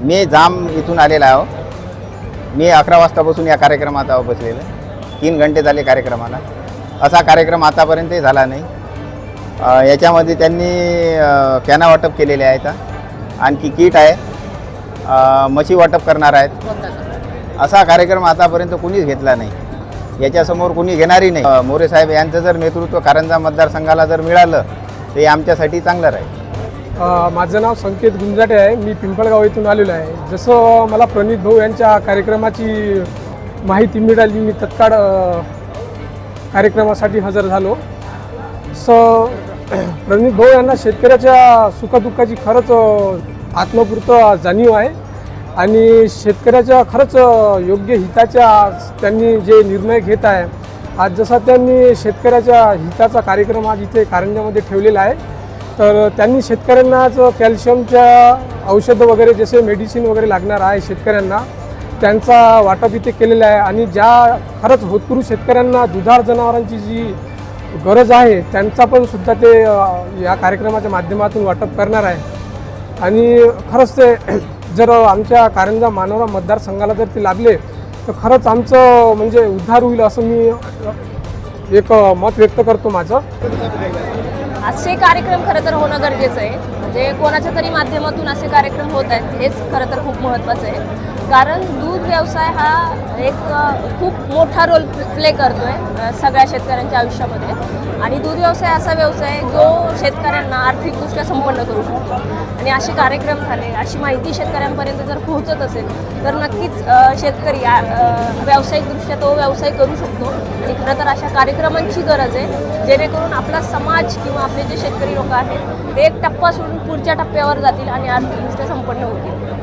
मी जाम इथून आलेला आहो मी अकरा वाजतापासून या कार्यक्रमात आहो बसलेलं तीन घंटे झाले कार्यक्रमाला. असा कार्यक्रम आतापर्यंतही झाला नाही. याच्यामध्ये त्यांनी कॅना वाटप केलेले आहेत. आणखी किट आहे. मशी वाटप करणार आहेत. असा कार्यक्रम आतापर्यंत कुणीच घेतला नाही. याच्यासमोर कुणी घेणारही नाही. मोरे साहेब यांचं जर नेतृत्व कारंजा मतदारसंघाला जर मिळालं ते आमच्यासाठी चांगलं राहील. माझं नाव संकेत गुंजाटे आहे. मी पिंपळगाव येथून आलेलो आहे. जसं मला प्रणित भाऊ यांच्या कार्यक्रमाची माहिती मिळाली मी तत्काळ कार्यक्रमासाठी हजर झालो. स प्रणित भाऊ यांना शेतकऱ्याच्या सुखदुःखाची खरंच आत्मपूर्त जाणीव आहे. आणि शेतकऱ्याच्या खरंच योग्य हिताच्या त्यांनी जे निर्णय घेत आहे आज जसा त्यांनी शेतकऱ्याच्या हिताचा कार्यक्रम आज इथे कारंजामध्ये ठेवलेला आहे तर त्यांनी शेतकऱ्यांनाच कॅल्शियमच्या औषधं वगैरे जसे मेडिसिन वगैरे लागणार आहे शेतकऱ्यांना त्यांचा वाटप इथे केलेला आहे. आणि ज्या खरंच होतकरू शेतकऱ्यांना दुधार जनावरांची जी गरज आहे त्यांचा पण सुद्धा ते या कार्यक्रमाच्या माध्यमातून वाटप करणार आहे. आणि खरंच ते जर आमच्या कारंजा मानोरा मतदारसंघाला जर ते लाभले तर खरंच आमचं म्हणजे उद्धार होईल असं मी एक मत व्यक्त करतो माझं. असे कार्यक्रम खरं तर होणं गरजेचं आहे. म्हणजे कोणाच्या तरी माध्यमातून असे कार्यक्रम होत आहेत हेच खरं तर खूप महत्त्वाचं आहे. कारण दूध व्यवसाय हा एक खूप मोठा रोल प्ले करतो आहे सगळ्या शेतकऱ्यांच्या आयुष्यामध्ये. आणि दूध व्यवसाय असा व्यवसाय जो शेतकऱ्यांना आर्थिकदृष्ट्या संपन्न करू शकतो. आणि असे कार्यक्रम झाले अशी माहिती शेतकऱ्यांपर्यंत जर पोहोचत असेल तर नक्कीच शेतकरी व्यावसायिकदृष्ट्या तो व्यवसाय करू शकतो. आणि खरं तर अशा कार्यक्रमांची गरज आहे जेणेकरून आपला समाज किंवा आपले जे शेतकरी लोक आहेत ते एक टप्पा सोडून पुढच्या टप्प्यावर जातील आणि आर्थिकदृष्ट्या संपन्न होतील.